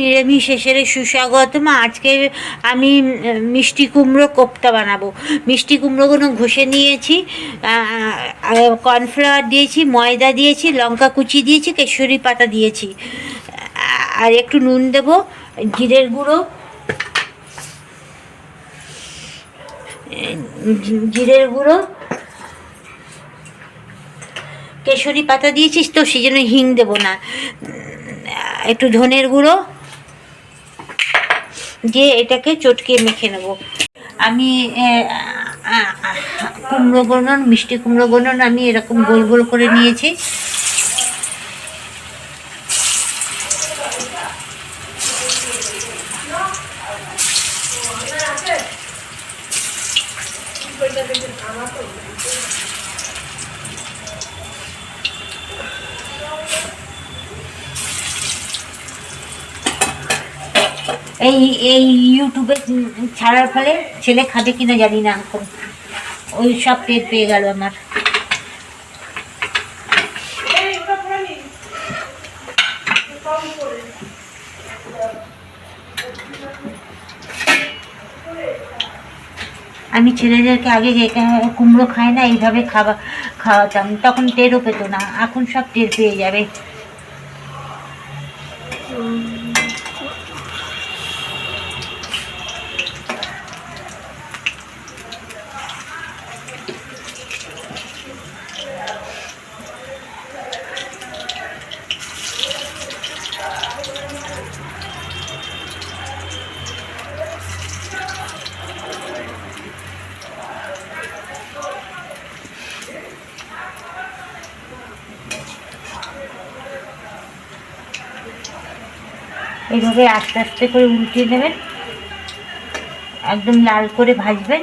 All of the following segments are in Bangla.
নিরামিষ এসেরে সুস্বাগতম আজকে আমি মিষ্টি কুমড়ো কোপ্তা বানাবো। মিষ্টি কুমড়োগুলো ঘষে নিয়েছি কর্নফ্লাওয়ার দিয়েছি, ময়দা দিয়েছি, লঙ্কা কুচি দিয়েছি, কেশরি পাতা দিয়েছি। আর একটু নুন দেবো, জিরের গুঁড়ো জিরের গুঁড়ো, কেশরি পাতা দিয়েছিস তো সেই জন্য হিং দেবো না। একটু ধনের গুঁড়ো দিয়ে এটাকে চটকিয়ে মেখে নেব। আমি কুমড়ো গনন মিষ্টি কুমড়ো গনন আমি এরকম গোল গোল করে নিয়েছি। এই এই ইউটিউবে ছাড়ার ফলে ছেলে খাবে কিনা জানি না এখন। ওই সব টের পেয়ে গেল আমার। আমি ছেলেদেরকে আগে কুমড়ো খায় না, এইভাবে খাওয়া, খাওয়াতাম। তখন টেরও পেতো না। এখন সব টের পেয়ে যাবে। এইভাবে আস্তে আস্তে করে উল্টিয়ে নেবেন একদম লাল করে ভাজবেন।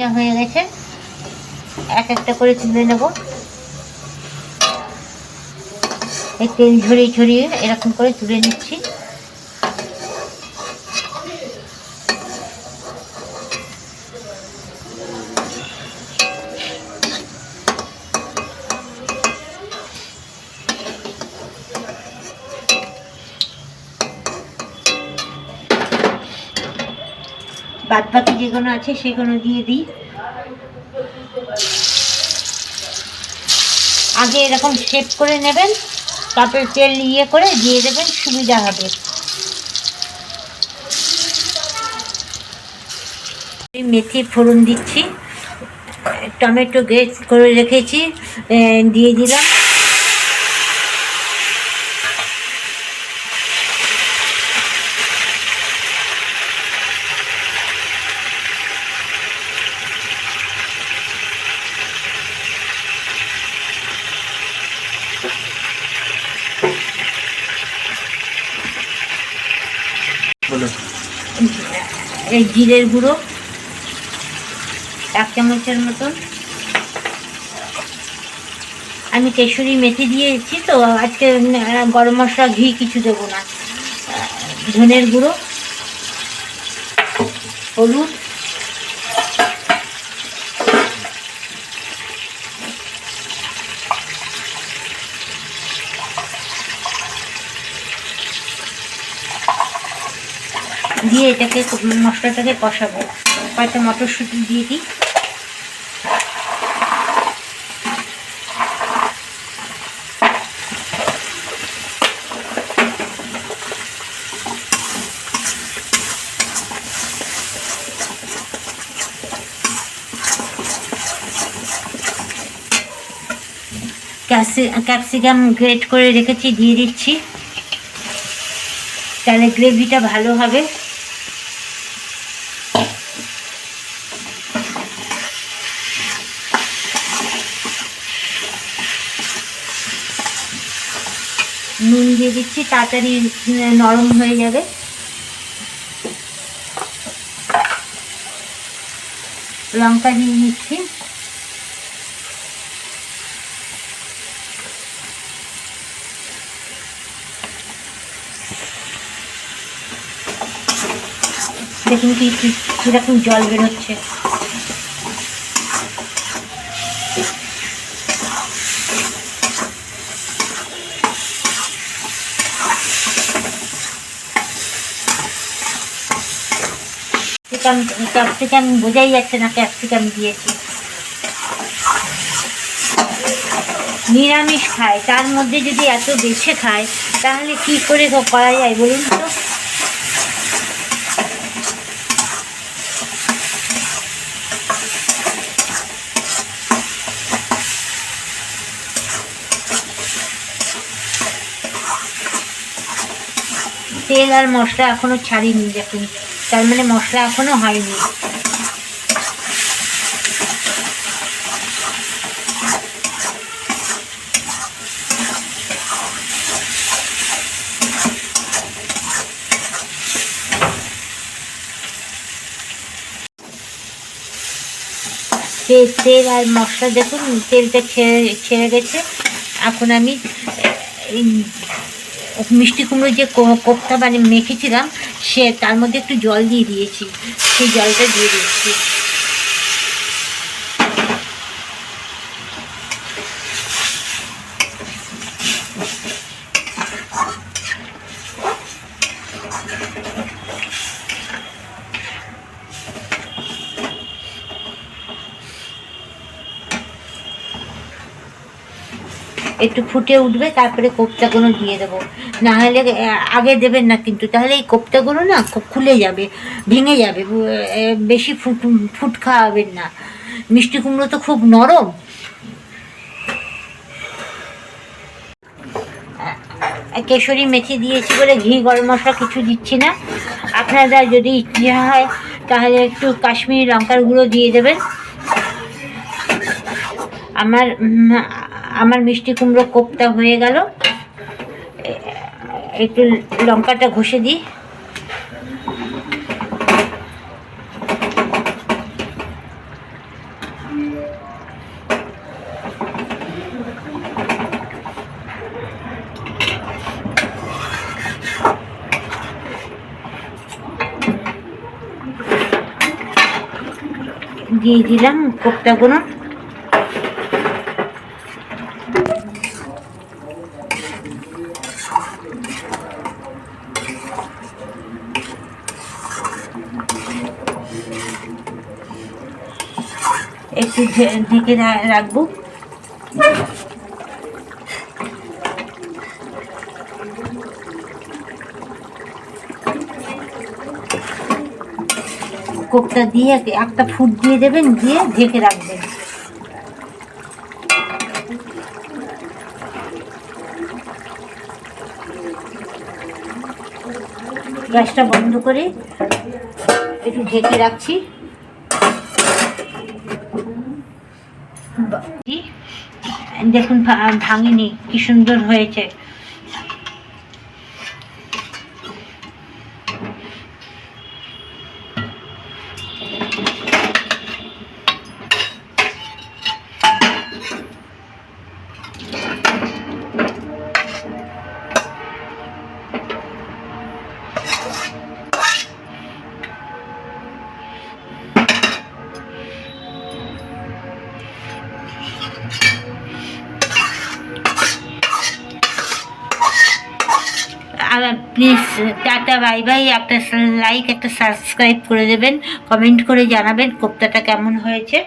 যা হয়ে গেছে, এক একটা করে তুলে নেব। এই তেল ঝরিয়ে ঝরিয়ে এরকম করে তুলে নিচ্ছি। বাদ বাকি যেগুলো আছে সেগুলো দিয়ে দিই। আগে এরকম শেপ করে নেবেন, তারপরে তেল ইয়ে করে দিয়ে দেবেন, সুবিধা হবে। মেথি ফোড়ন দিচ্ছি, টমেটো গ্রেট করে রেখেছি দিয়ে দিলাম। এই জিরের গুঁড়ো এক চামচের মতন। আমি কেশরি মেথি দিয়েছি তো, আজকে গরম মশলা, ঘি কিছু দেবো না। ধনের গুঁড়ো, হলুদ দিয়ে এটাকে মশলাটাকে কষাবো। কয়েকটা মটরশুঁটি দিয়ে দিই। ক্যাপসিকাম গ্রেট করে রেখেছি, দিয়ে দিচ্ছি। তাহলে গ্রেভিটা ভালো হবে। নুন দিয়ে দিচ্ছি, তাড়াতাড়ি নরম হয়ে যাবে। লঙ্কা দিয়ে দিচ্ছি। দেখুন কি- কীরকম জল বেরোচ্ছে। ক্যাপসিকাম ক্যাপসিকাম বোঝাই যাচ্ছে না, ক্যাপসিকাম দিয়েছি। নিরামিষ খায়, তার মধ্যে যদি এত বেছে খায়, তাহলে কি করে করা যায় বলুন তো? তেল আর মশলা এখনও ছাড়িনি দেখুন। তার মানে মশলা এখনও হয়নি। তেল আর মশলা দেখুন, তেলটা ছেড়ে ছেড়ে গেছে। এখন আমি মিষ্টি কুমড়ো যে কো- কোপ্তা মানে মেখেছিলাম সে তার মধ্যে একটু জল দিয়ে দিয়েছি। সেই জলটা দিয়ে দিচ্ছি একটু ফুটে উঠবে, তারপরে কোপ্তাগুলো দিয়ে দেবো। না হলে আগে দেবেন না কিন্তু, তাহলে এই কোপ্তাগুলো না খুলে যাবে, ভেঙে যাবে। বেশি ফুট ফুট খাওয়াবেন না। মিষ্টি কুমড়ো তো খুব নরম। কেশরি মেথি দিয়েছি বলে ঘি, গরম মশলা কিছু দিচ্ছি না। আপনারা যদি ইচ্ছে হয়, তাহলে একটু কাশ্মীরি লঙ্কার গুঁড়ো দিয়ে দেবেন। আমার আমার মিষ্টি কুমড়ো কোপ্তা হয়ে গেল। একটু লঙ্কাটা ঘষে দিই। দিয়ে দিলাম কোপ্তাগুলো। ঢেকে রাখব। কোকটা দিয়ে একটা ফুট দিয়ে দেবেন, দিয়ে ঢেকে রাখবেন। গ্যাসটা বন্ধ করে একটু ঢেকে রাখছি। দেখুন ভাঙিনি কি সুন্দর হয়েছে। আর প্লিজ টাটা বাই বাই একটা লাইক একটা সাবস্ক্রাইব করে দেবেন কমেন্ট করে জানাবেন, কোপ্তাটা কেমন হয়েছে।